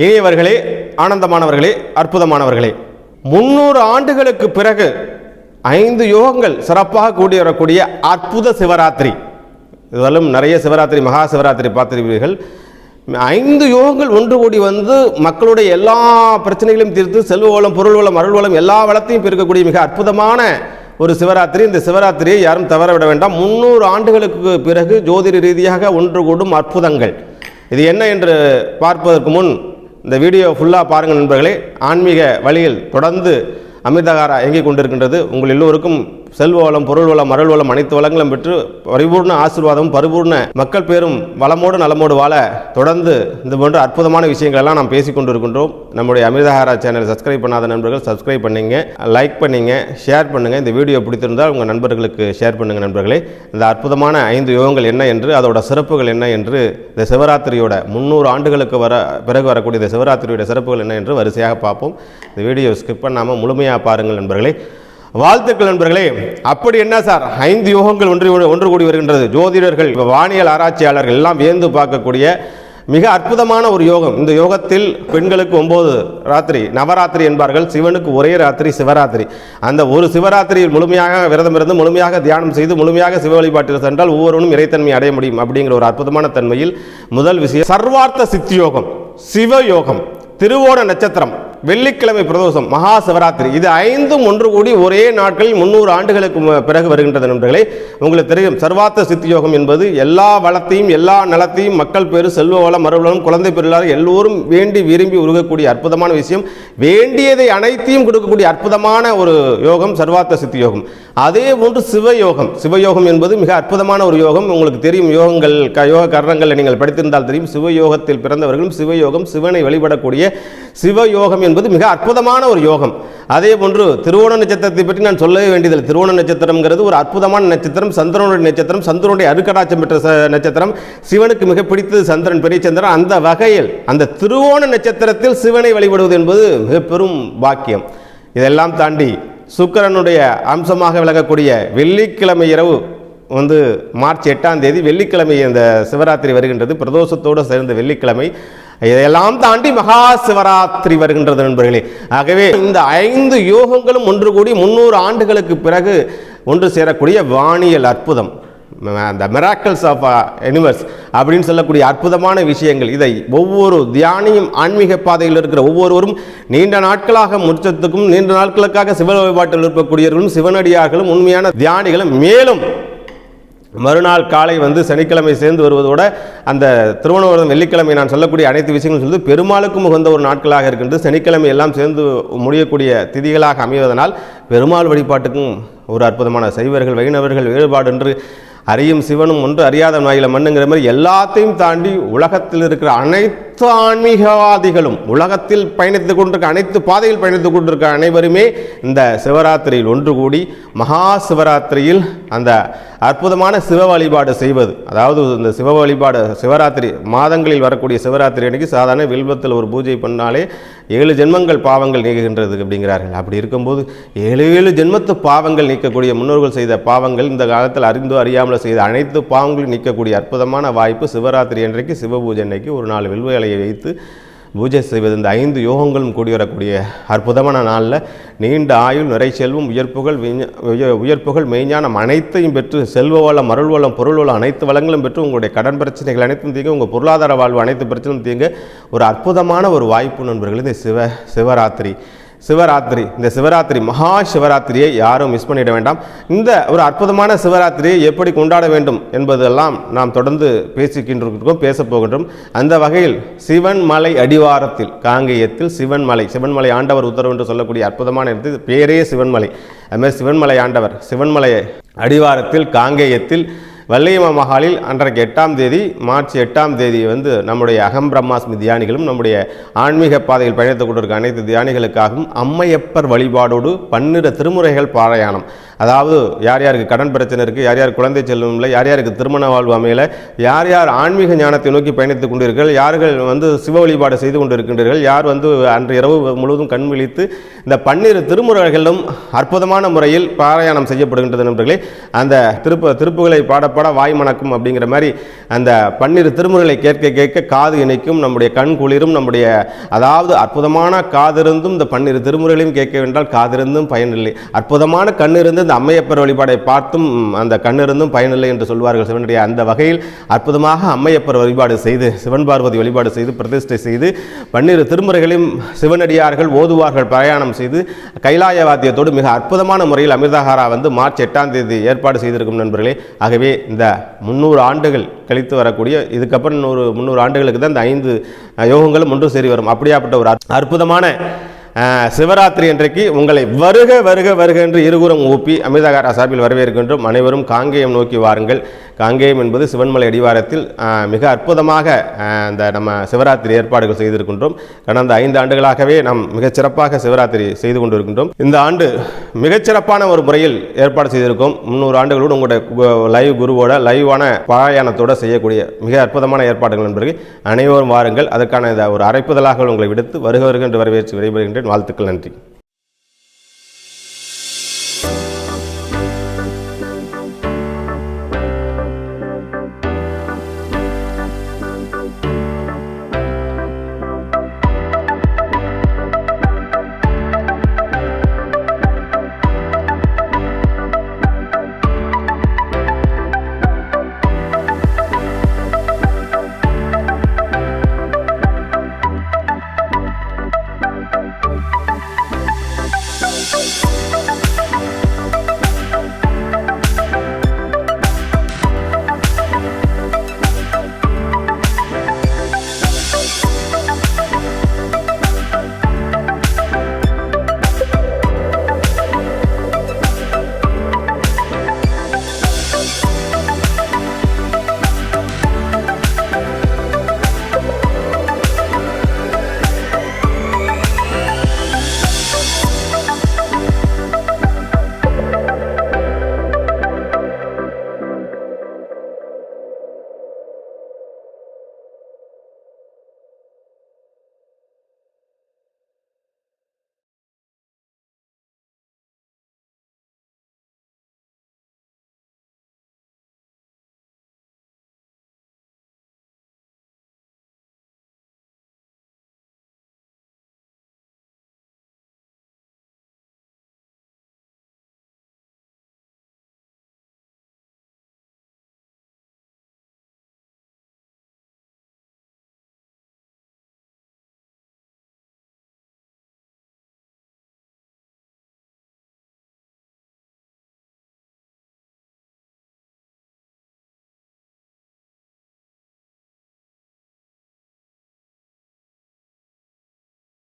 இனியவர்களே ஆனந்தமானவர்களே அற்புதமானவர்களே முன்னூறு ஆண்டுகளுக்கு பிறகு ஐந்து யோகங்கள் சிறப்பாக கூடி வரக்கூடிய அற்புத சிவராத்திரி. இதெல்லாம் நிறைய சிவராத்திரி மகா சிவராத்திரி பார்த்திருப்பீர்கள். ஐந்து யோகங்கள் ஒன்று கூடி வந்து மக்களுடைய எல்லா பிரச்சனைகளையும் தீர்த்து செல்வ வளம் பொருள் வளம் அருள் வளம் எல்லா வளத்தையும் பெருக்கக்கூடிய மிக அற்புதமான ஒரு சிவராத்திரி. இந்த சிவராத்திரியை யாரும் தவறவிட வேண்டாம். முந்நூறு ஆண்டுகளுக்கு பிறகு ஜோதிட ரீதியாக ஒன்று கூடும் அற்புதங்கள். இது என்ன என்று பார்ப்பதற்கு முன் இந்த வீடியோ ஃபுல்லாக பாருங்கள் நண்பர்களே. ஆன்மீக வழியில் தொடர்ந்து அமிர்தகாரா இயங்கிக் கொண்டிருக்கின்றது. உங்கள் எல்லோருக்கும் செல்வ வளம் பொருள் வளம் அருள் வளம் அனைத்து வளங்களும் பெற்று பரிபூர்ண ஆசீர்வாதம் பரிபூர்ண மக்கள் பேரும் வளமோடு நலமோடு வாழ தொடர்ந்து இந்த போன்ற அற்புதமான விஷயங்களெல்லாம் நாம் பேசிக்கொண்டிருக்கின்றோம் நம்முடைய அமிர்தஹாரா சேனல் சப்ஸ்கிரைப் பண்ணாத நண்பர்கள் சப்ஸ்கிரைப் பண்ணிங்க லைக் பண்ணிங்க ஷேர் பண்ணுங்க. இந்த வீடியோ பிடித்திருந்தால் உங்கள் நண்பர்களுக்கு ஷேர் பண்ணுங்க நண்பர்களே. இந்த அற்புதமான ஐந்து யோகங்கள் என்ன என்று அதோட சிறப்புகள் என்ன என்று இந்த சிவராத்திரியோட முந்நூறு ஆண்டுகளுக்கு வர பிறகு வரக்கூடிய இந்த சிவராத்திரியோட சிறப்புகள் என்ன என்று வரிசையாக பார்ப்போம். இந்த வீடியோ ஸ்கிப் பண்ணாமல் முழுமையாக பாருங்கள் நண்பர்களே. வாழ்த்துக்கள் நண்பர்களே. அப்படி என்ன சார்? ஐந்து யோகங்கள் ஒன்று ஒன்று கூடி வருகின்றது. ஜோதிடர்கள் வானியல் ஆராய்ச்சியாளர்கள் எல்லாம் வியந்து பார்க்கக்கூடிய மிக அற்புதமான ஒரு யோகம். இந்த யோகத்தில் பெண்களுக்கு ஒன்பது ராத்திரி நவராத்திரி என்பார்கள். சிவனுக்கு ஒரே ராத்திரி சிவராத்திரி. அந்த ஒரு சிவராத்திரியில் முழுமையாக விரதம் இருந்து முழுமையாக தியானம் செய்து முழுமையாக சிவ வழிபாட்டில் சென்றால் ஒவ்வொருவனும் இறைத்தன்மை அடைய முடியும் அப்படிங்கிற ஒரு அற்புதமான தன்மையில் முதல் விஷயம் சர்வார்த்த சித்தி யோகம் சிவயோகம் திருவோண நட்சத்திரம். வெள்ளிக்கிழமை பிரதோஷம் மகா சிவராத்திரி இது ஐந்தும் ஒன்று கூடி ஒரே நாட்களில் முன்னூறு ஆண்டுகளுக்கு பிறகு வருகின்றது நண்பர்களே. உங்களுக்கு தெரியும் சர்வார்த்த சித்தி யோகம் என்பது எல்லா வளத்தையும் எல்லா நலத்தையும் மக்கள் பேரு செல்வ வளம் மறுவளம் குழந்தை பெருளார் எல்லோரும் வேண்டி விரும்பி உருகக்கூடிய அற்புதமான விஷயம். வேண்டியதை அனைத்தையும் கொடுக்கக்கூடிய அற்புதமான ஒரு யோகம் சர்வார்த்த சித்தி யோகம். அதே போன்று சிவயோகம். சிவயோகம் என்பது மிக அற்புதமான ஒரு யோகம். உங்களுக்கு தெரியும் யோகங்கள் க யோக கரணங்களை நீங்கள் படித்திருந்தால் தெரியும் சிவயோகத்தில் பிறந்தவர்களும் சிவயோகம் சிவனை வழிபடக்கூடிய சிவயோகம் என்பது மிக அற்புதமான ஒரு யோகம். அதே போன்று திருவோண நட்சத்திரத்தை பற்றி நான் சொல்லவே வேண்டியதில்லை. திருவோண நட்சத்திரம்ங்கிறது ஒரு அற்புதமான நட்சத்திரம். சந்திரனுடைய நட்சத்திரம் சந்திரனுடைய அருக்கடாட்சம் பெற்ற நட்சத்திரம். சிவனுக்கு மிக பிடித்தது சந்திரன் பெரிய சந்திரன். அந்த வகையில் அந்த திருவோண நட்சத்திரத்தில் சிவனை வழிபடுவது என்பது மிக பெரும் பாக்கியம். இதெல்லாம் தாண்டி சுக்கிரனுடைய அம்சமாக விளங்கக்கூடிய வெள்ளிக்கிழமை இரவு வந்து மார்ச் எட்டாம் தேதி வெள்ளிக்கிழமை இந்த சிவராத்திரி வருகின்றது. பிரதோஷத்தோடு சேர்ந்த வெள்ளிக்கிழமை. இதையெல்லாம் தாண்டி மகா சிவராத்திரி வருகின்றது நண்பர்களே. ஆகவே இந்த ஐந்து யோகங்களும் ஒன்று கூடி முன்னூறு ஆண்டுகளுக்கு பிறகு ஒன்று சேரக்கூடிய வானியல் அற்புதம். அந்த மிராக்கிள்ஸ் ஆஃப் யூனிவர்ஸ் அப்படின்னு சொல்லக்கூடிய அற்புதமான விஷயங்கள். இதை ஒவ்வொரு தியானியும் ஆன்மீக பாதையில் இருக்கிற ஒவ்வொருவரும் நீண்ட நாட்களாக முற்றத்துக்கும் நீண்ட நாட்களுக்காக சிவ வழிபாட்டில் இருக்கக்கூடியவர்களும் சிவனடியார்களும் உண்மையான தியானிகளும். மேலும் மறுநாள் காலை வந்து சனிக்கிழமை சேர்ந்து வருவதோட அந்த திருவண்ணாமலம் வெள்ளிக்கிழமை நான் சொல்லக்கூடிய அனைத்து விஷயங்களும் சொல்லி பெருமாளுக்கும் உகந்த ஒரு நாட்களாக இருக்கின்றது. சனிக்கிழமை எல்லாம் சேர்ந்து முடியக்கூடிய திதிகளாக அமைவதனால் பெருமாள் வழிபாட்டுக்கும் ஒரு அற்புதமான சைவர்கள் வைணவர்கள் வேறுபாடு என்று அறியும் சிவனும் ஒன்று அறியாத நாயில மண்ணுங்கிற மாதிரி எல்லாத்தையும் தாண்டி உலகத்தில் இருக்கிற அனைத்து ஆன்மீகவாதிகளும் உலகத்தில் பயணித்து கொண்டிருக்க அனைத்து பாதையில் பயணித்து கொண்டிருக்க அனைவருமே இந்த சிவராத்திரியில் ஒன்று கூடி மகா சிவராத்திரியில் அந்த அற்புதமான சிவ வழிபாடு செய்வது. அதாவது இந்த சிவ வழிபாடு சிவராத்திரி மாதங்களில் வரக்கூடிய சிவராத்திரி அன்னைக்கு சாதாரண வில்வத்தில் ஒரு பூஜை பண்ணாலே ஏழு ஜென்மங்கள் பாவங்கள் நீக்குகின்றது அப்படிங்கிறார்கள். அப்படி இருக்கும்போது ஏழு ஏழு ஜென்மத்து பாவங்கள் நீக்கக்கூடிய முன்னோர்கள் செய்த பாவங்கள் இந்த காலத்தில் அறிந்தோ அறியாமல் செய்த அனைத்து பாவங்களும் நிற்கக்கூடிய அற்புதமான வாய்ப்பு சிவராத்திரி அன்றைக்கு சிவபூஜை அன்றைக்கு அன்னைக்கு ஒரு நாள் வில்வேலையை வைத்து பூஜை செய்வது. இந்த ஐந்து யோகங்களும் கூடி வரக்கூடிய அற்புதமான நாளில் நீண்ட ஆயுள் நிறை செல்வம் உயர்ப்புகள் விஞ்ஞ- உயர்ப்புகள் மெய்ஞானம் அனைத்தையும் பெற்று செல்வ வளம் அருள் வளம் பொருள் வளம் அனைத்து வளங்களும் பெற்று உங்களுடைய கடன் பிரச்சனைகள் அனைத்தும் தீங்க உங்கள் பொருளாதார வாழ்வு அனைத்து பிரச்சனையும் தீங்க. ஒரு அற்புதமான ஒரு வாய்ப்பு நண்பர்கள் இந்த சிவ சிவராத்திரி. சிவராத்திரி. இந்த சிவராத்திரி மகா சிவராத்திரியை யாரும் மிஸ் பண்ணிட வேண்டாம். இந்த ஒரு அற்புதமான சிவராத்திரியை எப்படி கொண்டாட வேண்டும் என்பதெல்லாம் நாம் தொடர்ந்து பேசிக்கின்றோம் பேசப் போகின்றோம். அந்த வகையில் சிவன்மலை அடிவாரத்தில் காங்கேயத்தில் சிவன்மலை சிவன்மலை ஆண்டவர் உத்தரவு என்று சொல்லக்கூடிய அற்புதமான இடத்தில் பேரே சிவன்மலை அதுமாதிரி சிவன்மலை ஆண்டவர் சிவன்மலை அடிவாரத்தில் காங்கேயத்தில் வள்ளியம்மா மகாலில் அன்றைக்கு எட்டாம் தேதி மார்ச் எட்டாம் தேதி வந்து நம்முடைய அகம் பிரம்மாஸ்மி தியானிகளும் நம்முடைய ஆன்மீக பாதையில் பயணித்துக் கொண்டிருக்க அனைத்து தியானிகளுக்காகவும் அம்மையப்பர் வழிபாடோடு பன்னிர திருமுறைகள் பாராயணம். அதாவது யார் யாருக்கு கடன் பிரச்சனை இருக்குது யார் யார் குழந்தை செல்லும் இல்லை யார் யாருக்கு திருமண வாழ்வு அமையல யார் யார் ஆன்மீக ஞானத்தை நோக்கி பயணித்துக் கொண்டிருக்கிறீர்கள் யார்கள் வந்து சிவ வழிபாடு செய்து கொண்டிருக்கின்றீர்கள் யார் வந்து அன்று இரவு முழுவதும் கண் விழித்து இந்த பன்னிரு திருமுறைகளும் அற்புதமான முறையில் பாராயணம் செய்யப்படுகின்றது நண்பர்களே. அந்த திருப்ப திருப்புகளை பாட பட வாய் மணக்கும் அப்படிங்கிற மாதிரி அந்த பன்னிரு திருமுறைகளை கேட்க கேட்க காது இணைக்கும் நம்முடைய கண் குளிரும் நம்முடைய அதாவது அற்புதமான காதிருந்தும் இந்த பன்னிரு திருமுறைகளையும் கேட்க வேண்டால் காதிருந்தும் பயனில்லை. அற்புதமான கண்ணிருந்து இந்த அம்மையப்பர் வழிபாடை பார்த்தும் அந்த கண்ணிருந்தும் பயனில்லை என்று சொல்வார்கள் சிவனுடைய அந்த வகையில் அற்புதமாக அம்மையப்பர் வழிபாடு செய்து சிவன் பார்வதி வழிபாடு செய்து பிரதிஷ்டை செய்து பன்னிரு திருமுறைகளையும் சிவனடியார்கள் ஓதுவார்கள் பிரயாணம் செய்து கைலாய வாத்தியத்தோடு மிக அற்புதமான முறையில் அமிர்தஹாரா வந்து மார்ச் எட்டாம் தேதி ஏற்பாடு செய்திருக்கும் நண்பர்களே. ஆகவே இந்த முந்நூறு ஆண்டுகள் கழித்து வரக்கூடிய இதுக்கப்புறம் நூறு முந்நூறு ஆண்டுகளுக்கு தான் இந்த ஐந்து யோகங்களும் ஒன்று சேரி வரும். அப்படியாப்பட்ட ஒரு அற்புதமான சிவராத்திரி அன்றைக்கு உங்களை வருக வருக வருக என்று இருகுறம் ஊப்பி அமிர்தகாரா சார்பில் வரவேற்கின்றோம். அனைவரும் காங்கேயம் நோக்கி வாருங்கள். காங்கேயம் என்பது சிவன்மலை அடிவாரத்தில் மிக அற்புதமாக இந்த நம்ம சிவராத்திரி ஏற்பாடுகள் செய்திருக்கின்றோம். கடந்த ஐந்து ஆண்டுகளாகவே நாம் மிகச்சிறப்பாக சிவராத்திரி செய்து கொண்டிருக்கின்றோம். இந்த ஆண்டு மிகச்சிறப்பான ஒரு முறையில் ஏற்பாடு செய்திருக்கோம். முந்நூறு ஆண்டுகளோடு உங்களுடைய லைவ் குருவோட லைவான பாராயணத்தோட செய்யக்கூடிய மிக அற்புதமான ஏற்பாடுகள் என்பது அனைவரும் வாருங்கள். அதற்கான இந்த ஒரு அரைப்புதலாக உங்களை விடுத்து வருக வருக என்று வரவேற்று விடைபெறுகின்றேன். வாழ்த்துக்கள் நன்றி.